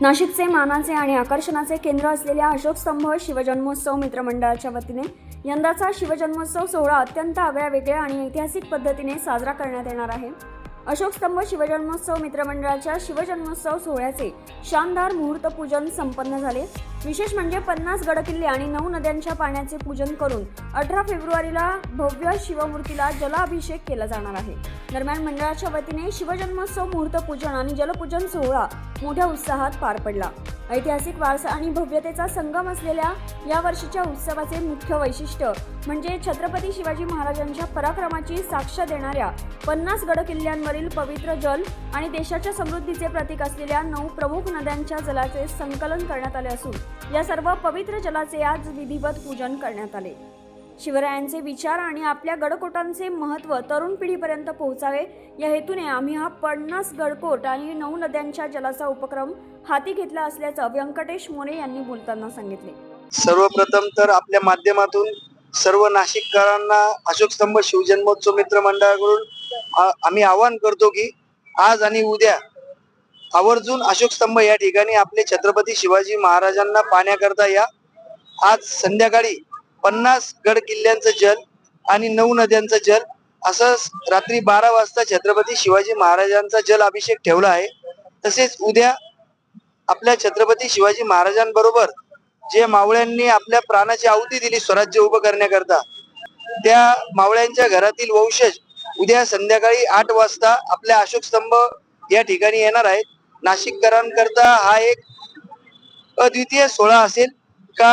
नाशिकचे मानाचे आणि आकर्षणाचे केंद्र असलेल्या अशोक स्तंभ शिवजन्मोत्सव मित्रमंडळाच्या वतीने यंदाचा शिवजन्मोत्सव सोहळा अत्यंत आगळ्या वेगळ्या आणि ऐतिहासिक पद्धतीने साजरा करण्यात येणार आहे. अशोक स्तंभ शिवजन्मोत्सव मित्रमंडळाच्या शिवजन्मोत्सव सोहळ्याचे शानदार मुहूर्त पूजन संपन्न झाले. विशेष म्हणजे पन्नास गडकिल्ले आणि नऊ नद्यांच्या पाण्याचे पूजन करून अठरा फेब्रुवारीला भव्य शिवमूर्तीला जलाभिषेक केला जाणार आहे. दरम्यान मंडळाच्या वतीने शिवजन्मोत्सव मुहूर्त पूजन आणि जलपूजन सोहळा मोठ्या उत्साहात पार पडला. ऐतिहासिक वारसा आणि भव्यतेचा संगम असलेल्या या वर्षीच्या उत्सवाचे मुख्य वैशिष्ट्य म्हणजे छत्रपती शिवाजी महाराजांच्या पराक्रमाची साक्ष देणाऱ्या पन्नास गडकिल्ल्यांवरील पवित्र जल आणि देशाच्या समृद्धीचे प्रतीक असलेल्या नऊ प्रमुख नद्यांच्या जलाचे संकलन करण्यात आले असून या सर्व पवित्र जलाचे आज विधिवत पूजन करण्यात आले. शिवरायांचे विचार आणि आपल्या गडकोटांचे महत्त्व तरुण पिढीपर्यंत पोहोचावे या हेतूने आम्ही हा पन्नास गडकोट आणि नऊ नद्यांच्या जलाचा उपक्रम हाती घेतला असल्याचं व्यंकटेश मोरे यांनी बोलताना सांगितले. सर्वप्रथम तर आपल्या माध्यमातून सर्व नाशिककरांना अशोक स्तंभ शिवजन्मोत्सव मित्र मंडळाकडून आम्ही आवाहन करतो की आज आणि उद्या आवर्जून अशोक स्तंभ या ठिकाणी आपले छत्रपती शिवाजी महाराजांना पाहण्याकरता या. आज संध्याकाळी पन्नास गड किल्ल्यांचं जल आणि नऊ नद्यांचं जल असं रात्री बारा वाजता छत्रपती शिवाजी महाराजांचा जल अभिषेक ठेवला आहे. तसेच उद्या आपल्या छत्रपती शिवाजी महाराजांबरोबर जे मावळ्यांनी आपल्या प्राणाची आहुती दिली स्वराज्य उभं करण्याकरता त्या मावळ्यांच्या घरातील वंशज उद्या संध्याकाळी आठ वाजता आपल्या अशोक स्तंभ या ठिकाणी येणार आहेत. नाशिककरांकरता हा एक अद्वितीय सोहळा असेल का?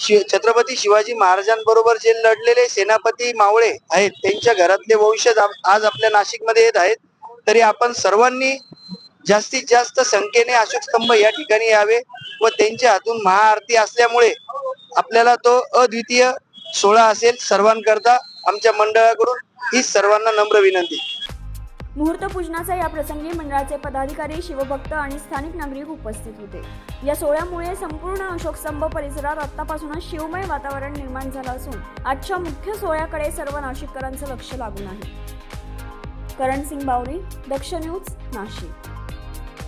शि- छत्रपती शिवाजी महाराजांबरोबर जे लढलेले सेनापती मावळे आहेत त्यांच्या घरातले वंशज आज आपल्या नाशिकमध्ये येत आहेत तरी आपण सर्वांनी जास्तीत जास्त संख्येने अशोक स्तंभ या ठिकाणी यावे व त्यांच्या हातून महाआरती असल्यामुळे आपल्याला तो अद्वितीय सोहळा असेल सर्वांकरता. आमच्या मंडळाकडून ही सर्वांना नम्र विनंती. मुहूर्त पूजनाचा या प्रसंगी मंडळाचे पदाधिकारी शिवभक्त आणि स्थानिक नागरिक उपस्थित होते. या सोहळ्यामुळे संपूर्ण अशोकस्तंभ परिसरात आतापासूनच शिवमय वातावरण निर्माण झालं असून आजच्या मुख्य सोहळ्याकडे सर्व नाशिककरांचं लक्ष लागून आहे. करण सिंग बावरी दक्ष न्यूज नाशिक.